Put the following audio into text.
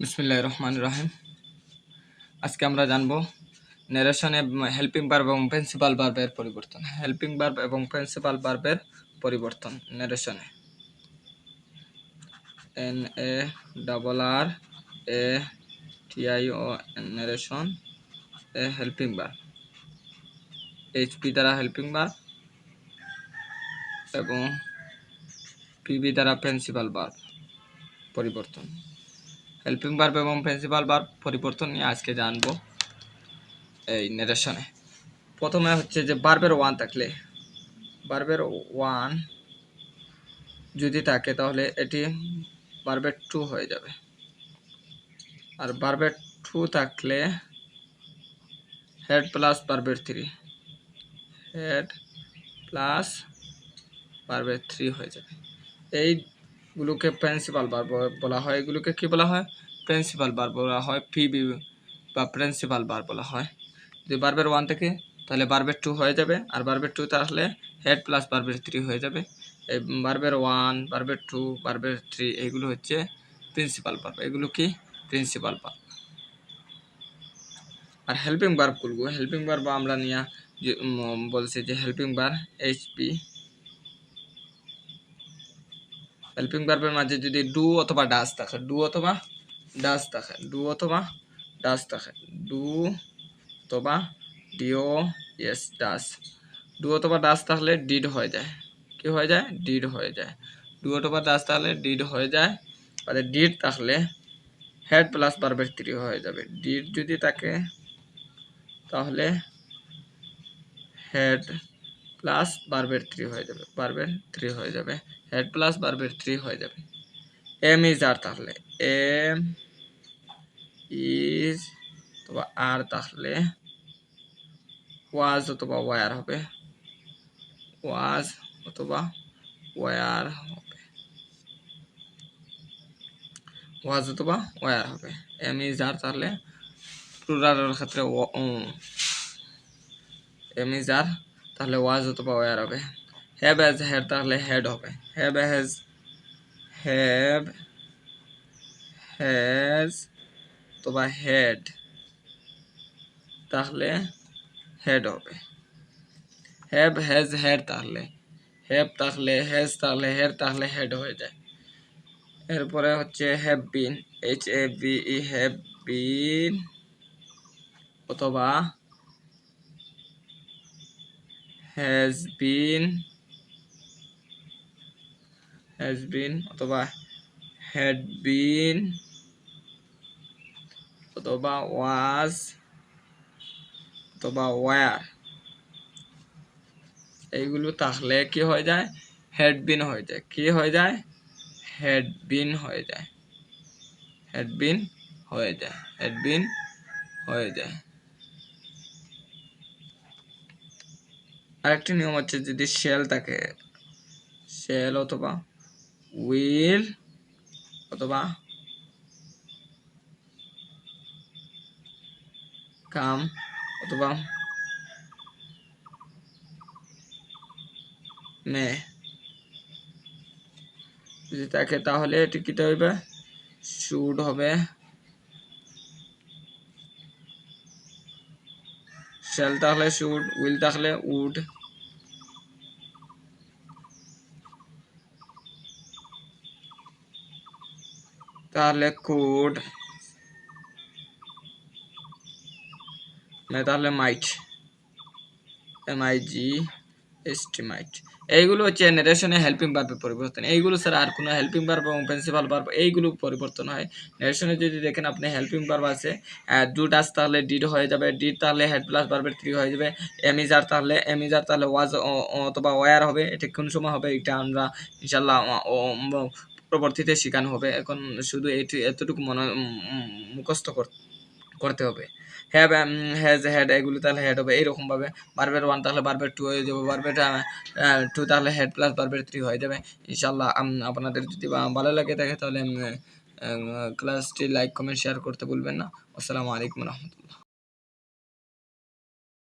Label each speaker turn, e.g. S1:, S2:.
S1: বিসমিল্লাহ রহমান রাহিম আজকে আমরা জানব ন্যারেশনে হেল্পিং বার্ব এবং প্রিন্সিপাল বার্বের পরিবর্তন। হেল্পিং বার্ব এবং প্রিন্সিপাল বার্বের পরিবর্তন ন্যারেশনে N A double R A T I O narration A helping verb HP দ্বারা হেল্পিং বার্ব এবং পিবি দ্বারা প্রিন্সিপাল বার্ব পরিবর্তন। হেল্পিং বার্ব এবং প্রিন্সিপাল বার্ব পরিবর্তন নিয়ে আজকে জানব এই নেরেশনে প্রথমে হচ্ছে যে বার্বের ওয়ান থাকলে বার্বের ওয়ান যদি থাকে তাহলে এটি বার্বের টু হয়ে যাবে। আর বার্বের টু থাকলে হেড প্লাস বার্বের থ্রি হেড প্লাস বার্বের থ্রি হয়ে যাবে। এইগুলোকে প্রিন্সিপাল বার বলা হয়। এগুলোকে কি বলা হয়? প্রিন্সিপাল বার বলা হয় পিবি বা প্রিন্সিপাল বার বলা হয়। যদি বার্বের ওয়ান থেকে, তাহলে বার্বের টু হয়ে যাবে। আর বার্বের টু তাহলে হেড প্লাস বার্বের থ্রি হয়ে যাবে। এই বার্বের ওয়ান বার্বের টু বার্বের থ্রি এগুলো হচ্ছে প্রিন্সিপাল বার্ব এগুলো কি? প্রিন্সিপাল বার্ব আর হেল্পিং বার বার্বগুলো হেল্পিং বার বার্ব আমরা নিয়ে বলছি যে হেল্পিং বার এইচপি হেল্পিং বার্বের মাঝে যদি ডু অথবা ডাস থাকে ডু অথবা ডাস থাকে ডু অথবা ডাস থাকে ডু অথবা D O S does do অথবা ডাস থাকলে ডিড হয়ে যায়, কি হয়ে যায়? ডিড হয়ে যায় ডু অথবা ডাস থাকলে ডিড হয়ে যায় আর ডিড থাকলে হেড প্লাস বার্বের থ্রি হয়ে যাবে ডিড যদি থাকে তাহলে হেড প্লাস বার্বের থ্রি হয়ে যাবে বার্বের থ্রি হয়ে যাবে হেড প্লাস বার্বের থ্রি হয়ে যাবে। এম ইজ আর তাহলে এম ইজ অথবা আর তাহলে ওয়াজ অথবা ওয়ার হবে ওয়াজ অথবা ওয়ার হবে ওয়াজ অথবা ওয়ার হবে। এম ইজ আর তাহলে প্লুরালের ক্ষেত্রে এম ইজ আর তাহলে ওয়াজ অথবা ওয়ার হবে। হ্যাভ হ্যাজ হেড তাহলে হেড হবে। হ্যাভ হ্যাজ হ্যাভ হ্যাজ, অথবা হেড, তাহলে হেড হবে। হ্যাভ হ্যাজ হেড তাহলে হ্যাভ তাহলে হ্যাজ তাহলে হেড তাহলে হেড হয়ে যায়। এরপরে হচ্ছে have been H A B E have been, অথবা হ্যাজ বিন হ্যাজ বিন অথবা হ্যাড বিন অথবা ওয়াজ অথবা ওয়ার এইগুলো তাহলে কি হয়ে যায়? হেড বিন হয়ে যায়। কি হয়ে যায়? হেড বিন হয়ে যায়। হেড বিন হয়ে যায়। হেড বিন হয়ে যায়। আরেকটি নিয়ম হচ্ছে যদি শেল থাকে শেল অথবা উইল অথবা কাম অথবা মে যদি থাকে তাহলে এটি কিতে হইবে? শুড হবে। শেল তাহলে শুড উইল তাহলে উড তাহলে কুড তাহলে মাইট এম আই জি এস্টিমাইট এইগুলো হচ্ছে নেরেশনে হেল্পিং বার্বের পরিবর্তন। এইগুলো স্যার আর কোনো হেল্পিং বার্ব এবং প্রিন্সিপাল বার্ব এইগুলো পরিবর্তন হয়। নেরেশনে যদি দেখেন আপনি হেল্পিং বার্ব আছে ডাস তাহলে ডিড হয়ে যাবে ডিড তাহলে হেড প্লাস বার্বের থ্রি হয়ে যাবে এমিজার তাহলে এমিজার তাহলে ওয়াজ অথবা ওয়ার হবে, এটা কোন সময় হবে, এটা আমরা ইনশাল্লাহ পরবর্তীতে শেখানো হবে। এখন শুধু এটি, এতটুকু মনে মুখস্থ করতে হবে। হ্যাভ হ্যাজ হ্যাড এগুলো তাহলে হ্যাড হবে। এইরকমভাবে বারবের ওয়ান তাহলে বারবের টু হয়ে যাবে। বারবের টু তাহলে হ্যাড প্লাস বারবার থ্রি হয়ে যাবে। ইনশাল্লাহ আপনাদের যদি ভালো লাগে থাকে তাহলে ক্লাসটি লাইক কমেন্ট শেয়ার করতে ভুলবেন না। আসসালামু আলাইকুম রহমতুল্লাহ।